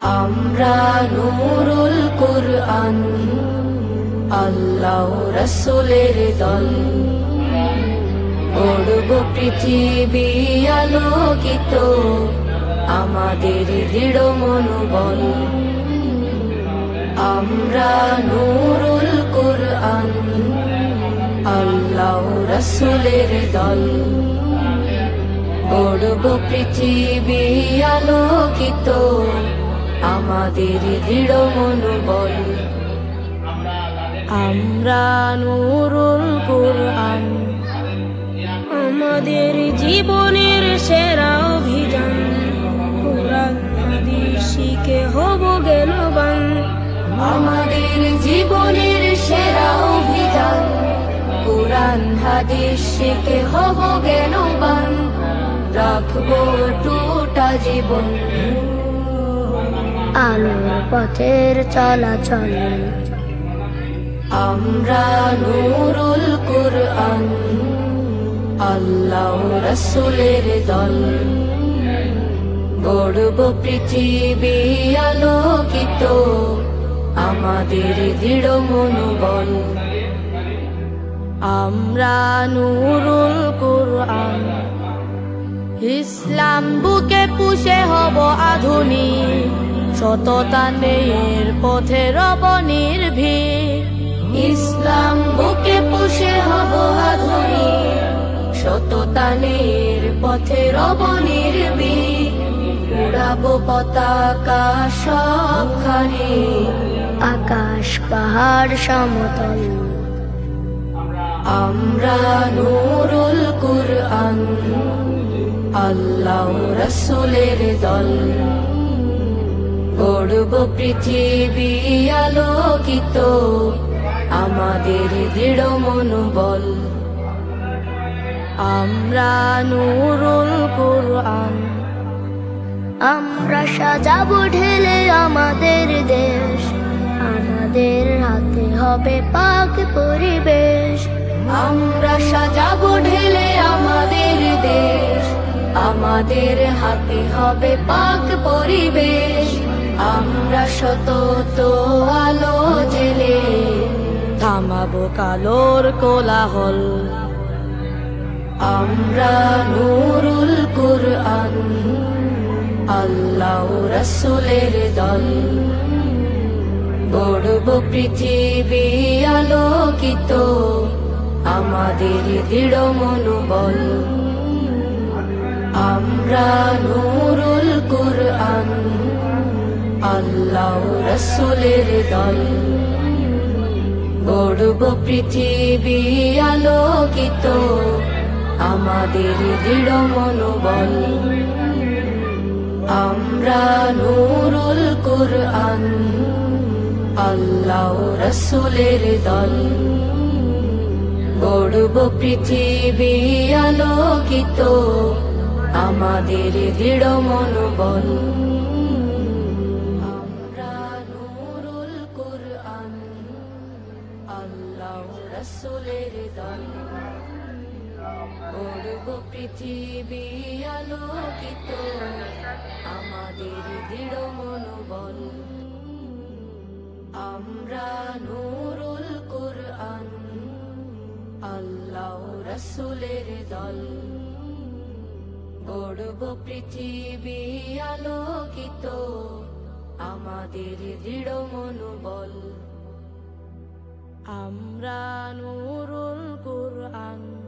আমরা নূরুল কুরআন, আল্লাহ রসুলের দল। গড়ব পৃথিবী আলোকিত, আমাদের দৃঢ় মনোবল। আমরা নূরুল কুরআন, আল্লাহ রসুলের দল। গড়ব পৃথিবী আলোকিত। আমাদের দৃঢ় মনোবল। আমরা নুরুল কোরআন। আমাদের জীবনের সেরা অভিযান। কোরআন শিখে হব জ্ঞানবান। আমাদের জীবনের সেরা অভিযান। কোরআন, হাদিস, শিখে হব জ্ঞানবান। রাখব টুটা জীবন। আলোর পথের চলাচল। আমরা নূরুল কুরআন আল্লাহ রসুলের দল। গড়ব পৃথিবী আলোকিত আমাদের দৃঢ় মনোবল। আমরা নূরুল কুরআন ইসলাম বুকে পুষে হব আধুনিক সততা নেয়ের পথে রব নির্ভীক। ইসলাম বুকে পুষে হব আধুনিক সততা নেয়ের পথে রব নির্ভীক। উড়াবো পতাকা সবখানে। আকাশ, পাহাড়, সমতল। আমরা নূরুল কুরআন আল্লাহ রসুলের দল। গড়ব পৃথিবী আলোকিত, আমাদের দৃঢ় মনোবল। আমরা নূরুল কুরআন, আমরা সাজাবো ঢেলে আমাদের দেশ। আমাদের হাতে হবে পাক পরিবেশ। আমরা সাজাবো ঢেলে আমাদের দেশ। আমাদের হাতে হবে পাক পরিবেশ। আমরা শত আলো জেলে, থামাবো কালোর কোলাহল। আমরা নুরুল কুরআন, আল্লাহ রসুলের দল। গড়ব পৃথিবী আলোকিত, আমাদের দৃঢ় মনোবল। আমরা নূরুল কুরআন, আল্লাহ রসুলের দল। গড়ব পৃথিবী আলোকিত, আমাদের দৃঢ় মনোবল। আমরা নূরুল কুরআন, আল্লাহ রসুলের দল। গড়ব পৃথিবী আলোকিত আমাদের দৃঢ় মনোবল। আমরা নূরুল কুরআন আল্লাহ রসুলের দল গড়ব পৃথিবী আলোকিত, আমাদের দৃঢ় মনোবল। আমরা নূরুল কুরআন আল্লাহ রসুলের দল। গড়ব পৃথিবী আলোকিত আমাদের দৃঢ় মনোবল। আমরা নুরুল কুরআন।